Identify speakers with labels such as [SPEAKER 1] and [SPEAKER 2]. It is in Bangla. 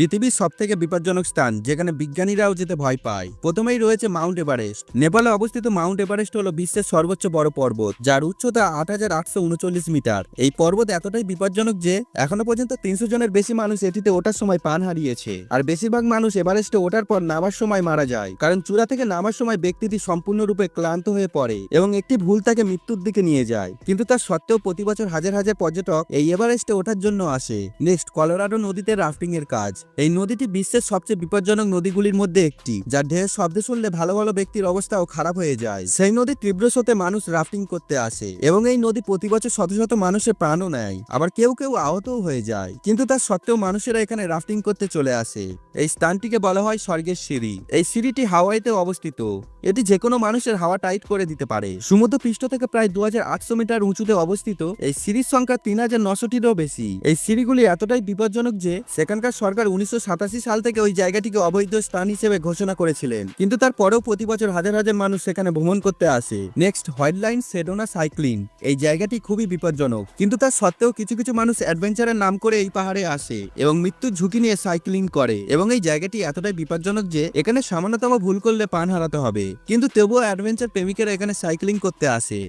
[SPEAKER 1] পৃথিবীর সব থেকে বিপজ্জনক স্থান, যেখানে বিজ্ঞানীরাও যেতে ভয় পায়। প্রথমেই রয়েছে মাউন্ট এভারেস্ট। নেপালে অবস্থিত মাউন্ট এভারেস্ট হলো বিশ্বের সর্বোচ্চ বড় পর্বত, যার উচ্চতা আট হাজার আটশো উনচল্লিশ মিটার। এই পর্বত এতটাই বিপজ্জনক যে, এখনও পর্যন্ত তিনশো জনের বেশি মানুষ এটিতে ওঠার সময় পান হারিয়েছে। আর বেশিরভাগ মানুষ এভারেস্টে ওঠার পর নামার সময় মারা যায়, কারণ চূড়া থেকে নামার সময় ব্যক্তিটি সম্পূর্ণরূপে ক্লান্ত হয়ে পড়ে এবং একটি ভুল তাকে মৃত্যুর দিকে নিয়ে যায়। কিন্তু তার সত্ত্বেও প্রতি বছর হাজার হাজার পর্যটক এই এভারেস্টে ওঠার জন্য আসে। নেক্সট, কলোরাডো নদীতে রাফটিং এর কাজ। এই নদীটি বিশ্বের সবচেয়ে বিপজ্জনক নদীগুলির মধ্যে একটি, যার ঢেউয়ের শব্দ শুনলে ভালো ভালো ব্যক্তির অবস্থাও খারাপ হয়ে যায়। সেই নদীর তীব্র স্রোতে মানুষ রাফটিং করতে আসে এবং এই নদী প্রতি বছর শত শত মানুষের প্রাণও নেয়। আবার কেউ কেউ আহতও হয়ে যায়, কিন্তু তার সত্ত্বেও মানুষেরা এখানে রাফটিং করতে চলে আসে। এই স্থানটিকে বলা হয় স্বর্গের সিঁড়ি। এই সিঁড়িটি হাওয়াইতে অবস্থিত। এটি যে কোনো মানুষের হাওয়া টাইট করে দিতে পারে। সমুদ্র পৃষ্ঠ থেকে প্রায় দু হাজার আটশো মিটার উঁচুতে অবস্থিত এই সিঁড়ির সংখ্যা তিন হাজার নশোটিরও বেশি। এই সিঁড়িগুলি এতটাই বিপজ্জনক যে সেখানকার সরকার উনিশশো সাতাশি সাল থেকে ওই জায়গাটিকে অবৈধ স্থান হিসেবে ঘোষণা করেছিলেন। কিন্তু তারপরেও প্রতি বছর হাজার হাজার মানুষ সেখানে ভ্রমণ করতে আসে। Next white line Sedona cycling এই জায়গাটি খুবই বিপজ্জনক। কিন্তু তার সত্ত্বেও কিছু কিছু মানুষ অ্যাডভেঞ্চারের নাম করে এই পাহাড়ে আসে এবং মৃত্যুর ঝুঁকি নিয়ে সাইক্লিং করে। এবং এই জায়গাটি এতটাই বিপজ্জনক যে এখানে সামান্যতম ভুল করলে পান হারাতে হবে। কিন্তু তবুও অ্যাডভেঞ্চার প্রেমিকেরা এখানে সাইক্লিং করতে আসে।